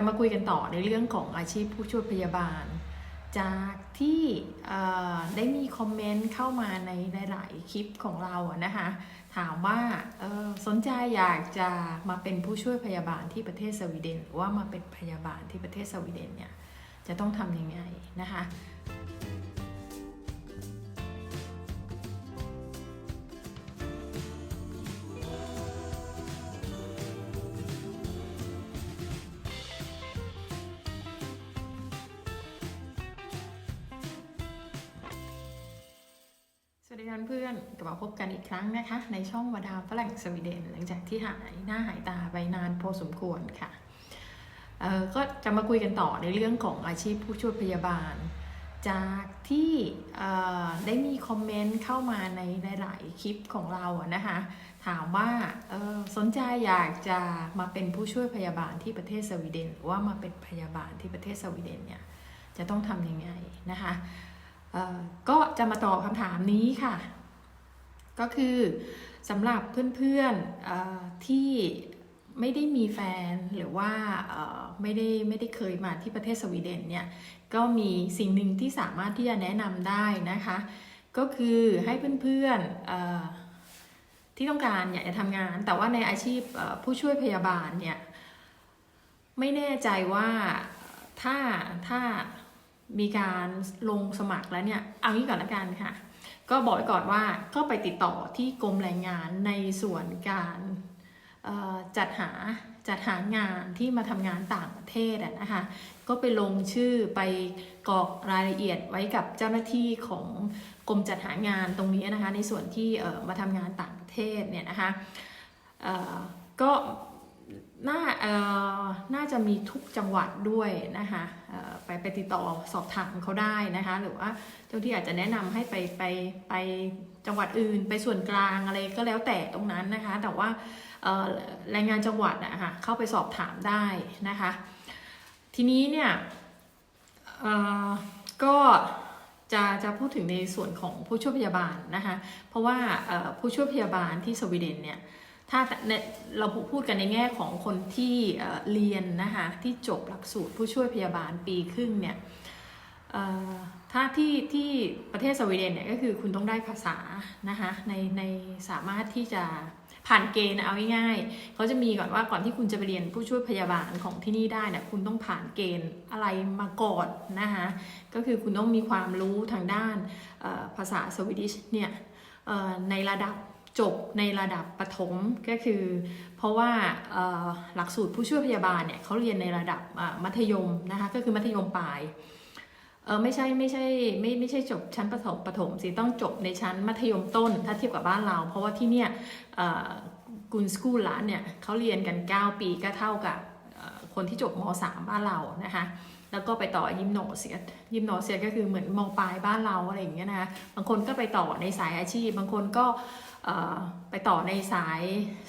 ับมาคุยกันต่อในเรื่องของอาชีพผู้ช่วยพยาบาล จากที่ได้มีคอมเมนต์เข้ามาในหลาย ๆ คลิปของเราอะนะคะ ถามว่าสนใจอยากจะมาเป็นผู้ช่วยพยาบาลที่ประเทศสวีเดน หรือว่ามาเป็นพยาบาลที่ประเทศสวีเดนเนี่ยจะต้องทำยังไงนะคะ ดีท่านเพื่อนกลับมาพบกันอีกครั้งนะคะ ในช่องวดาฝรั่งสวีเดน หลังจากที่หายหน้าหายตาไปนานพอสมควรค่ะเออก็จะมาคุยกันต่อในเรื่องของอาชีพผู้ช่วยพยาบาล จากที่ได้มีคอมเมนต์เข้ามาในหลาย ๆ คลิปของเราอะนะคะ ถามว่าสนใจอยากจะมาเป็นผู้ช่วยพยาบาลที่ประเทศสวีเดน หรือว่ามาเป็นพยาบาลที่ประเทศสวีเดนเนี่ยจะต้องทำยังไงนะคะ ก็จะมาตอบคำถามนี้ค่ะ ก็คือสำหรับเพื่อนๆที่ไม่ได้มีแฟนหรือว่าไม่ได้ไม่ได้เคยมาที่ประเทศสวีเดนเนี่ยก็มีสิ่งหนึ่งที่สามารถที่จะแนะนำได้นะคะ ก็คือให้เพื่อนๆที่ต้องการอยากจะทำงาน แต่ว่าในอาชีพผู้ช่วยพยาบาลเนี่ยไม่แน่ใจว่าถ้าถ้า มีการลงสมัครแล้วเนี่ยเอางี้ก่อนละกันค่ะ ก็บอกไว้ก่อนว่าก็ไปติดต่อที่กรมแรงงานในส่วนการจัดหาจัดหางานที่มาทำงานต่างประเทศอะนะคะก็ไปลงชื่อไปกรอกรายละเอียดไว้กับเจ้าหน้าที่ของกรมจัดหางานตรงนี้นะคะในส่วนที่มาทำงานต่างประเทศเนี่ยนะคะก็ น่าเอ่อน่าจะมีทุกจังหวัดด้วยนะคะเอ่อไปไปติดต่อสอบถามเขาได้นะคะหรือว่าเจ้าที่อาจจะแนะนำให้ไปไปไปจังหวัดอื่น ไปส่วนกลางอะไรก็แล้วแต่ตรงนั้นนะคะ แต่ว่าเอ่อแรงงานจังหวัดนะคะเข้าไปสอบถามได้นะคะ ทีนี้เนี่ยเอ่อก็จะจะพูดถึงในส่วนของผู้ช่วยพยาบาลนะคะ เพราะว่าเอ่อผู้ช่วยพยาบาลที่สวีเดนเนี่ย ถ้าเราพูดกันในแง่ของคนที่เรียนนะคะที่จบหลักสูตรผู้ช่วยพยาบาลปีครึ่งเนี่ยถ้าที่ที่ประเทศสวีเดนเนี่ยก็คือคุณต้องได้ภาษานะคะในในสามารถที่จะผ่านเกณฑ์เอาง่ายๆเขาจะมีก่อนว่าก่อนที่คุณจะไปเรียนผู้ช่วยพยาบาลของที่นี่ได้เนี่ยคุณต้องผ่านเกณฑ์อะไรมาก่อนนะคะก็คือคุณต้องมีความรู้ทางด้านภาษาสวีดิชเนี่ยในระดับ จบในระดับประถมก็คือ เพราะว่าหลักสูตรผู้ช่วยพยาบาลเนี่ยเขาเรียนในระดับมัธยมนะคะก็คือมัธยมปลายเออไม่ใช่ไม่ใช่ไม่ไม่ใช่จบชั้นประถมประถมสิต้องจบในชั้นมัธยมต้น ถ้าเทียบกับบ้านเรา เพราะว่าที่เนี่ยกุนสกูลล้านเนี่ยเขาเรียนกัน 9 ปีก็เท่ากับคนที่จบม .3 บ้านเรานะคะแล้วก็ไปต่อยิมโนเซียยิมโนเซียก็คือเหมือนมปลายบ้านเราอะไรอย่างเงี้ยนะคะบางคนก็ไปต่อในสายอาชีพ บางคนก็เไปต่อในสาย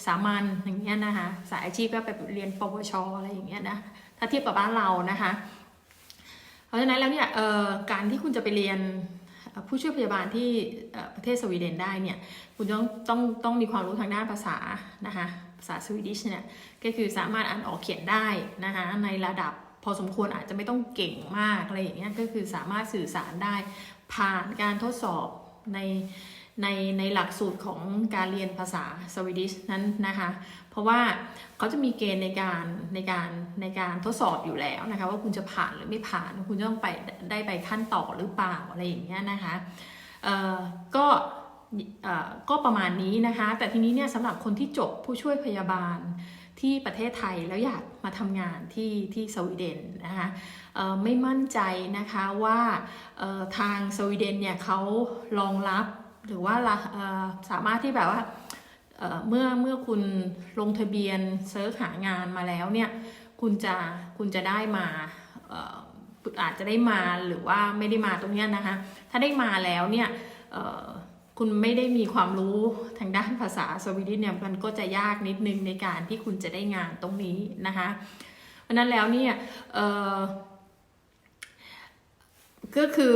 สามัญอย่างเงี้ยนะคะสายอาชีพก็ไปเรียนปวชอะไรอย่างเงี้ยนะถ้าเทียบกับบ้านเรานะคะ เพราะฉะนั้นแล้วเนี่ยการที่คุณจะไปเรียนผู้ช่วยพยาบาลที่ประเทศสวีเดนได้เนี่ยคุณต้องต้องต้องมีความรู้ทางด้านภาษานะคะภาษาสวีดิชเนี่ยก็คือสามารถอ่านออกเขียนได้นะคะในระดับพอสมควรอาจจะไม่ต้องเก่งมากอะไรอย่างเงี้ยก็คือสามารถสื่อสารได้ผ่านการทดสอบใน ในในหลักสูตรของการเรียนภาษาสวีดิชนั้นนะคะ เพราะว่าเขาจะมีเกณฑ์ในการในการในการทดสอบอยู่แล้วนะคะ ว่าคุณจะผ่านหรือไม่ผ่านคุณจะต้องไปได้ไปขั้นต่อหรือเปล่าอะไรอย่างเงี้ยนะคะเอ่อก็เอ่อก็ประมาณนี้นะคะ แต่ทีนี้เนี่ยสำหรับคนที่จบผู้ช่วยพยาบาลที่ประเทศไทยแล้วอยากมาทำงานที่ที่สวีเดนนะคะไม่มั่นใจนะคะว่าทางสวีเดนเนี่ยเขารองรับ หรือว่าสามารถที่แบบว่าเมื่อเมื่อคุณลงทะเบียนเซิร์ชหางานมาแล้วเนี่ยคุณจะคุณจะได้มาอาจจะได้มาหรือว่าไม่ได้มาตรงนี้นะคะ ถ้าได้มาแล้วเนี่ยคุณไม่ได้มีความรู้ทางด้านภาษาสวีเดิชเนี่ยมันก็จะยากนิดนึงในการที่คุณจะได้งานตรงนี้นะคะเพราะนั้นแล้วเนี่ยก็คือ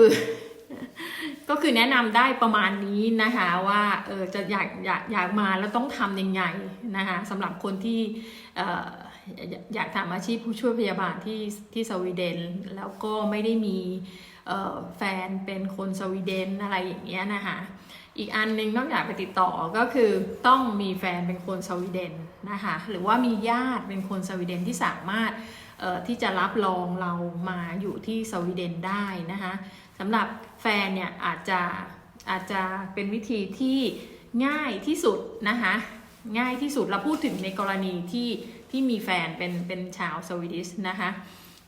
ก็คือแนะนำได้ประมาณนี้นะคะว่าเออจะอยากอยากอยากมาแล้วต้องทำยังไงนะคะสำหรับคนที่อออยากทำอาชีพผู้ช่วยพยาบาลที่ที่สวีเดน แล้วก็ไม่ได้มีแฟนเป็นคนสวีเดนอะไรอย่างเงี้ยนะคะอีกอันหนึงนอกจากไปติดต่อก็คือต้องมีแฟนเป็นคนสวีเดนนะคะหรือว่ามีญาติเป็นคนสวีเดนที่สามารถที่จะรับรองเรามาอยู่ที่สวีเดนได้นะคะ สำหรับแฟนเนี่ยอาจจะอาจจะเป็นวิธีที่ง่ายที่สุดนะคะง่ายที่สุดเราพูดถึงในกรณีที่ที่มีแฟนเป็นเป็นชาวสวีดิชนะคะ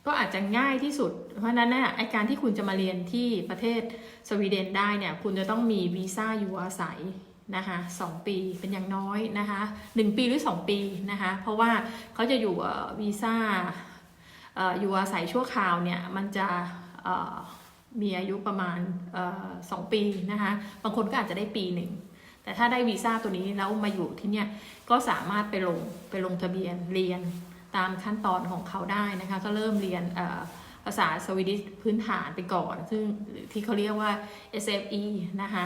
ก็อาจจะง่ายที่สุด เพราะนั้นน่ะไอการที่คุณจะมาเรียนที่ประเทศสวีเดนได้เนี่ยคุณจะต้องมีวีซ่าอยู่อาศัยนะคะสองปีเป็นอย่างน้อยนะคะหนึ่งปีหรือสองปีนะคะเพราะว่าเขาจะอยู่วีซ่าอยู่อาศัยชั่วคราวเนี่ยมันจะ มีอายุประมาณสองปีนะคะบางคนก็อาจจะได้ปีหนึ่งแต่ถ้าได้วีซ่าตัวนี้แล้วมาอยู่ที่เนี่ยก็สามารถไปลงไปลงทะเบียนเรียนตามขั้นตอนของเขาได้นะคะก็เริ่มเรียนภาษาสวีดิชพื้นฐานไปก่อน ซึ่งที่เขาเรียกว่า SFE นะคะ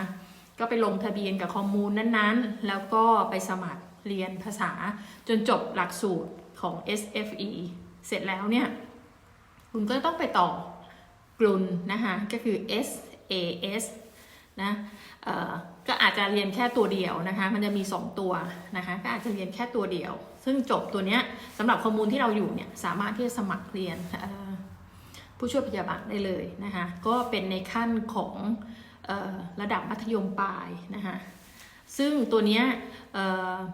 ก็ไปลงทะเบียนกับคอมมูนนั้นๆ แล้วก็ไปสมัครเรียนภาษาจนจบหลักสูตรของ SFE เสร็จแล้วเนี่ย คุณก็ต้องไปต่อ กลุนนะคะก็คือ SAS นะก็อาจจะเรียนแค่ตัวเดียวนะคะ มันจะมี 2 ตัวนะคะก็อาจจะเรียนแค่ตัวเดียว ซึ่งจบตัวเนี้ยสำหรับข้อมูลที่เราอยู่เนี่ยสามารถที่จะสมัครเรียนผู้ช่วยพยาบาลได้เลยนะคะก็เป็นในขั้นของออระดับมัธยมปลายนะคะ ซึ่งตัวเนี้ย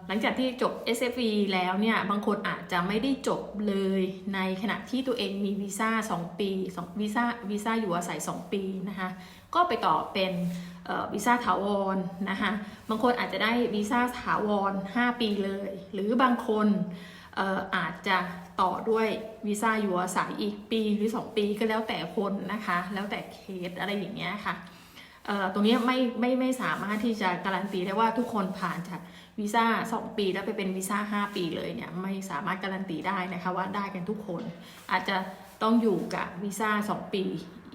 หลังจากที่จบ SFE แล้วเนี่ย บางคนอาจจะไม่ได้จบเลยในขณะที่ตัวเองมีวีซ่า 2 ปี2วีซ่าวีซ่าอยู่อาศัย 2 ปีนะคะ ก็ไปต่อเป็นวีซ่าถาวรนะคะ บางคนอาจจะได้วีซ่าถาวร 5 ปีเลย หรือบางคนอาจจะต่อด้วยวีซ่าอยู่อาศัยอีกปีหรือ 2 ปีก็แล้วแต่คนนะคะ แล้วแต่เคสอะไรอย่างเงี้ยค่ะ ตรงนี้ไม่ไม่ไม่สามารถที่จะการันตีได้ว่าทุกคนผ่านจากวีซ่า2ปีแล้วไปเป็นวีซ่า5ปีเลยเนี่ยไม่สามารถการันตีได้นะคะว่าได้กันทุกคน อาจจะต้องอยู่กับวีซ่า2ปี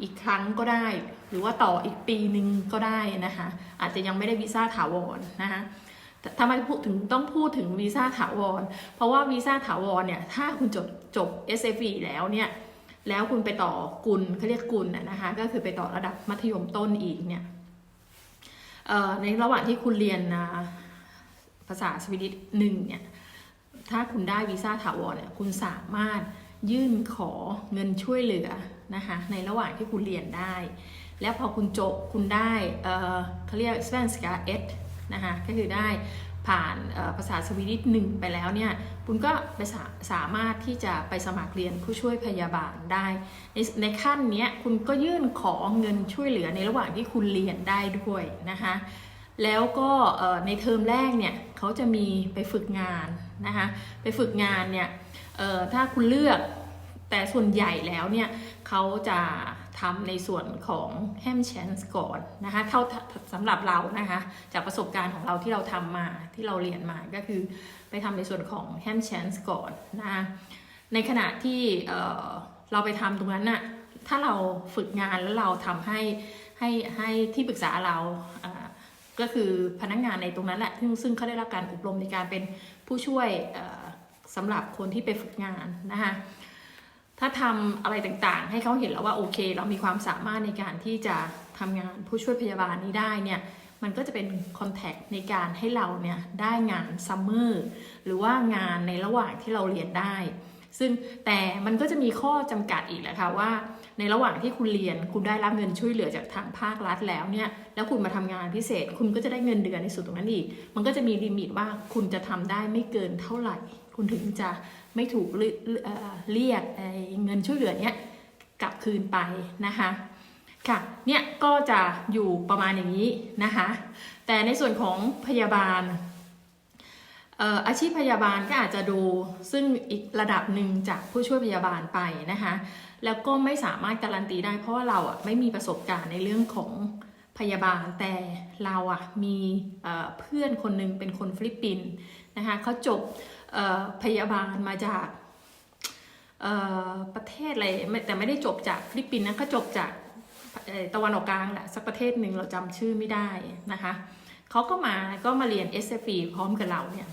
อีกครั้งก็ได้ หรือว่าต่ออีกปีหนึ่งก็ได้นะคะอาจจะยังไม่ได้วีซ่าถาวรนะคะทำไมพูดถึงต้องพูดถึงวีซ่าถาวร เพราะว่าวีซ่าถาวรเนี่ยถ้าคุณจบจบ SFE แล้วเนี่ย แล้วคุณไปต่อกุลเขาเรียกกุลน่ะนะคะก็คือไปต่อระดับมัธยมต้นอีกเนี่ยในระหว่างที่คุณเรียนนะภาษาสวีดิชหนึ่งเนี่ยถ้าคุณได้วีซ่าถาวรเนี่ยคุณสามารถยื่นขอเงินช่วยเหลือนะคะในระหว่างที่คุณเรียนได้ แล้วพอคุณจบคุณได้เขาเรียก Svenska 1นะคะก็คือได้ ผ่านภาษาสวีดิชหนึ่งไปแล้วเนี่ยคุณก็ไปสาสามารถที่จะไปสมัครเรียนผู้ช่วยพยาบาลได้ ในในขั้นเนี้ยคุณก็ยื่นขอเงินช่วยเหลือในระหว่างที่คุณเรียนได้ด้วยนะคะแล้วก็ในเทอมแรกเนี่ยเขาจะมีไปฝึกงานนะคะไปฝึกงานเนี่ยถ้าคุณเลือกแต่ส่วนใหญ่แล้วเนี่ยเขาจะ ทำในส่วนของแฮม c h นส์ก่อนนะคะเท่าสำหรับเรานะคะจากประสบการณ์ของเราที่เราทำมาที่เราเรียนมาก็คือไปทำในส่วนของแฮม c h นส์ก่อนนะคะในขณะที่เเราไปทำตรงนั้นน่ะถ้าเราฝึกงานแล้วเราทำให้ให้ให้ที่ปรึกษาเราก็คือพนักงานในตรงนั้นแหละซึ่งซึ่งเขาได้รับการอบรมในการเป็นผู้ช่วยสำหรับคนที่ไปฝึกงานนะคะ ถ้าทำอะไรต่างๆ ให้เขาเห็นแล้วว่าโอเค เรามีความสามารถในการที่จะทำงานผู้ช่วยพยาบาลนี้ได้เนี่ยมันก็จะเป็นคอนแทคในการให้เราเนี่ยได้งานซัมเมอร์หรือว่างานในระหว่างที่เราเรียนได้ ซึ่งแต่มันก็จะมีข้อจำกัดอีกแหละค่ะว่า ในระหว่างที่คุณเรียนคุณได้รับเงินช่วยเหลือจากทางภาครัฐแล้วเนี่ยแล้วคุณมาทำงานพิเศษ คุณก็จะได้เงินเดือนในส่วนตรงนั้นอีก มันก็จะมีลิมิตว่าคุณจะทำได้ไม่เกินเท่าไหร่ คุณถึงจะ ไม่ถูกเรียเเรียกเงินช่วยเหลือเนี้ยกลับคืนไปนะคะค่ะเนี่ยก็จะอยู่ประมาณอย่างนี้นะคะแต่ในส่วนของพยาบาลอาชีพพยาบาลก็อาจจะดูซึ่งอีกระดับหนึ่งจากผู้ช่วยพยาบาลไปนะคะแล้วก็ไม่สามารถการันตีได้เพราะว่าเราอะไม่มีประสบการณ์ในเรื่องของพยาบาลแต่เราอะมีเพื่อนคนหนึ่งเป็นคนฟิลิปปินส์นะคะเขาจบ พยาบาลมาจากประเทศอะไรแต่ไม่ได้จบจากฟิลิปปินส์นะเขาจบจากตะวันออกกลางแหละสักประเทศหนึ่งเราจำชื่อไม่ได้นะคะเขาก็มาก็มาเรียน s f e พร้อมกับเราเนี่ย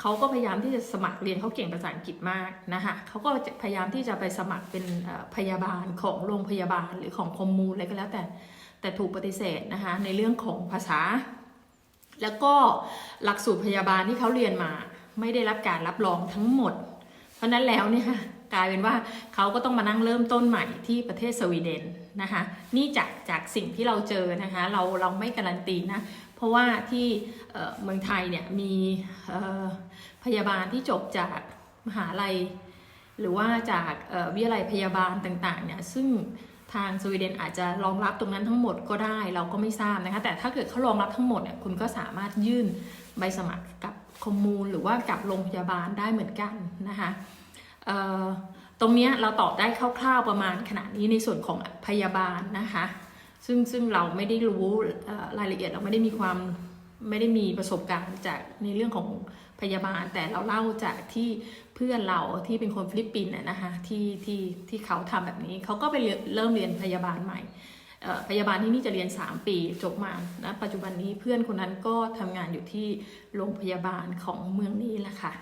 เขาก็พยายามที่จะสมัครเรียนเขาเก่งภาษาอังกฤษมากนะคะเขาก็พยายามที่จะไปสมัครเป็นพยาบาลของโรงพยาบาลหรือของคอมมูนอะไรก็แล้วแต่แต่ถูกปฏิเสธนะคะในเรื่องของภาษา แล้วก็หลักสูตรพยาบาลที่เขาเรียนมา ไม่ได้รับการรับรองทั้งหมด เพราะนั้นแล้วเนี่ยกลายเป็นว่าเขาก็ต้องมานั่งเริ่มต้นใหม่ที่ประเทศสวีเดนนะคะ นี่จากจากสิ่งที่เราเจอนะคะ เราเราไม่การันตีนะ เพราะว่าที่เมืองไทยเนี่ยมีพยาบาลที่จบจากมหาลัย หรือว่าจากวิทยาลัยพยาบาลต่างๆเนี่ยซึ่งทางสวีเดนอาจจะรองรับตรงนั้นทั้งหมดก็ได้เราก็ไม่ทราบนะคะแต่ถ้าเกิดเขารองรับทั้งหมดเนี่ยคุณก็สามารถยื่นใบสมัครกับ คอมมูนหรือว่ากับโรงพยาบาลได้เหมือนกันนะคะตรงเนี้ยเราตอบได้คร่าวๆประมาณขนาดนี้ในส่วนของพยาบาลนะคะ ซึ่งซึ่งเราไม่ได้รู้รายละเอียดเราไม่ได้มีความไม่ได้มีประสบการณ์จากในเรื่องของพยาบาล แต่เราเล่าจากที่เพื่อนเราที่เป็นคนฟิลิปปินส์นะคะที่ที่ที่เขาทำแบบนี้เขาก็ไปเริ่มเรียนพยาบาลใหม่ พยาบาลที่นี่จะเรียน 3 ปีจบมานะปัจจุบันนี้เพื่อนคนนั้นก็ทำงานอยู่ที่โรงพยาบาลของเมืองนี้แหละค่ะ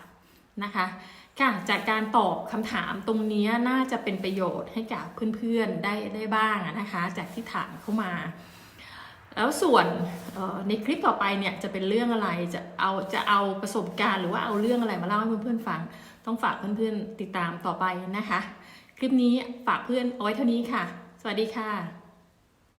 นะคะค่ะจากการตอบคำถามตรงนี้น่าจะเป็นประโยชน์ให้กับเพื่อนๆได้ได้บ้างนะคะ จากที่ถามเข้ามา แล้วส่วนในคลิปต่อไปเนี่ยจะเป็นเรื่องอะไรจะเอาจะเอาประสบการณ์หรือว่าเอาเรื่องอะไรมาเล่าให้เพื่อนๆฟัง ต้องฝากเพื่อนๆติดตามต่อไปนะคะ คลิปนี้ฝากเพื่อนเอาไว้เท่านี้ค่ะ สวัสดีค่ะ